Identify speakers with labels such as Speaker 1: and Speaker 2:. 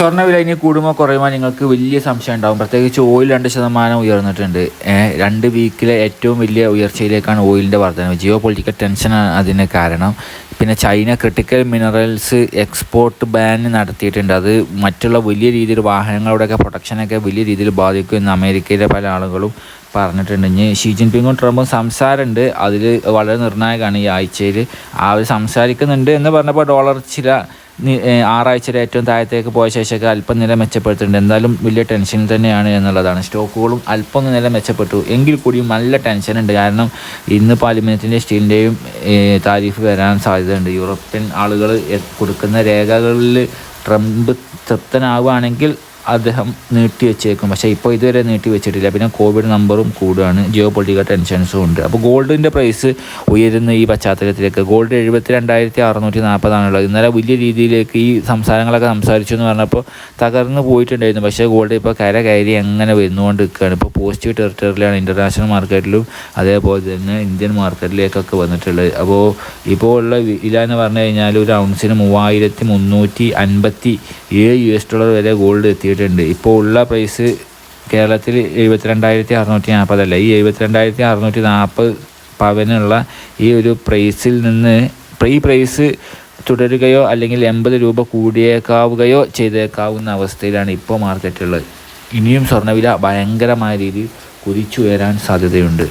Speaker 1: സ്വർണ വില ഇനി കൂടുമോ കുറയുമോ നിങ്ങൾക്ക് വലിയ സംശയം ഉണ്ടാകും പ്രത്യേകിച്ച് ഓയിൽ രണ്ട് ശതമാനം ഉയർന്നിട്ടുണ്ട്. രണ്ട് വീക്കിലെ ഏറ്റവും വലിയ ഉയർച്ചയിലേക്കാണ് ഓയിലിന്റെ വർധനവ്. ജിയോ പൊളിറ്റിക്കൽ ടെൻഷനാണ് അതിന് കാരണം. പിന്നെ China critical minerals export ban നടത്തിയിട്ടുണ്ട്. അത് മറ്റുള്ള വലിയ രീതിയിൽ വാഹനങ്ങളുടെയൊക്കെ പ്രൊട്ടക്ഷനൊക്കെ വലിയ രീതിയിൽ ബാധിക്കും എന്ന് അമേരിക്കയിലെ പല ആളുകളും പറഞ്ഞിട്ടുണ്ട്. ഇനി ഷീ ജിൻപിങ്ങും ട്രംപും സംസാരമുണ്ട് അതിൽ വളരെ നിർണായകമാണ് ഈ ആഴ്ചയിൽ അവർ സംസാരിക്കുന്നുണ്ട് എന്ന് പറഞ്ഞപ്പോൾ ഡോളർ ചില ആറാഴ്ചയിൽ ഏറ്റവും താഴത്തേക്ക് പോയ ശേഷമൊക്കെ അല്പം നില മെച്ചപ്പെടുത്തുന്നുണ്ട് എന്തായാലും വലിയ ടെൻഷനിൽ തന്നെയാണ് എന്നുള്ളതാണ്. സ്റ്റോക്കുകളും അല്പം നില മെച്ചപ്പെട്ടു. എങ്കിൽ കൂടിയും നല്ല ടെൻഷനുണ്ട്. കാരണം ഇന്ന് അലുമിനിയത്തിന്റെ സ്റ്റീലിന്റെയും താരിഫ് വരാൻ സാധ്യതയുണ്ട്. യൂറോപ്യൻ ആളുകൾ കൊടുക്കുന്ന രേഖകളിൽ ട്രംപ് തൃപ്തനാവുകയാണെങ്കിൽ അദ്ദേഹം നീട്ടി വെച്ചേക്കും. പക്ഷേ ഇപ്പോൾ ഇതുവരെ നീട്ടി വെച്ചിട്ടില്ല. പിന്നെ കോവിഡ് നമ്പറും കൂടുകയാണ് ജിയോ പൊളിറ്റിക്കൽ ടെൻഷൻസും ഉണ്ട്. അപ്പോൾ ഗോൾഡിന്റെ പ്രൈസ് ഉയരുന്ന ഈ പശ്ചാത്തലത്തിലേക്ക് ഗോൾഡ് എഴുപത്തി രണ്ടായിരത്തി അറുന്നൂറ്റി നാൽപ്പതാണുള്ളത് ഇന്നലെ വലിയ രീതിയിലേക്ക് ഈ സംസാരങ്ങളൊക്കെ സംസാരിച്ചു എന്ന് പറഞ്ഞപ്പോൾ തകർന്നു പോയിട്ടുണ്ടായിരുന്നു. പക്ഷേ ഗോൾഡ് ഇപ്പോൾ കര കയറി എങ്ങനെ വരുന്നുകൊണ്ട് നിൽക്കുകയാണ് ഇപ്പോൾ പോസിറ്റീവ് ടെറിട്ടറിയിലാണ് ഇന്റർനാഷണൽ മാർക്കറ്റിലും അതേപോലെ തന്നെ ഇന്ത്യൻ മാർക്കറ്റിലേക്കൊക്കെ വന്നിട്ടുള്ളത്. അപ്പോൾ ഇപ്പോൾ ഉള്ള വില എന്ന് പറഞ്ഞു കഴിഞ്ഞാൽ ഒരു ഔൺസിന് മൂവായിരത്തി മുന്നൂറ്റി അൻപത്തി ഏഴ് യു എസ് ഡോളർ വരെ ഗോൾഡ് എത്തിയിട്ടുണ്ട് ഇപ്പോൾ ഉള്ള പ്രൈസ് കേരളത്തിൽ എഴുപത്തിരണ്ടായിരത്തി അറുന്നൂറ്റി നാൽപ്പതല്ല ഈ എഴുപത്തിരണ്ടായിരത്തി അറുന്നൂറ്റി നാൽപ്പത് പവനുള്ള ഈ ഒരു പ്രൈസിൽ നിന്ന് ഈ പ്രൈസ് തുടരുകയോ അല്ലെങ്കിൽ എൺപത് രൂപ കൂടിയേക്കാവുകയോ ചെയ്തേക്കാവുന്ന അവസ്ഥയിലാണ് ഇപ്പോൾ മാർക്കറ്റുള്ളത് ഇനിയും സ്വർണവില ഭയങ്കരമായ രീതിയിൽ കുതിച്ചുയരാൻ സാധ്യതയുണ്ട്.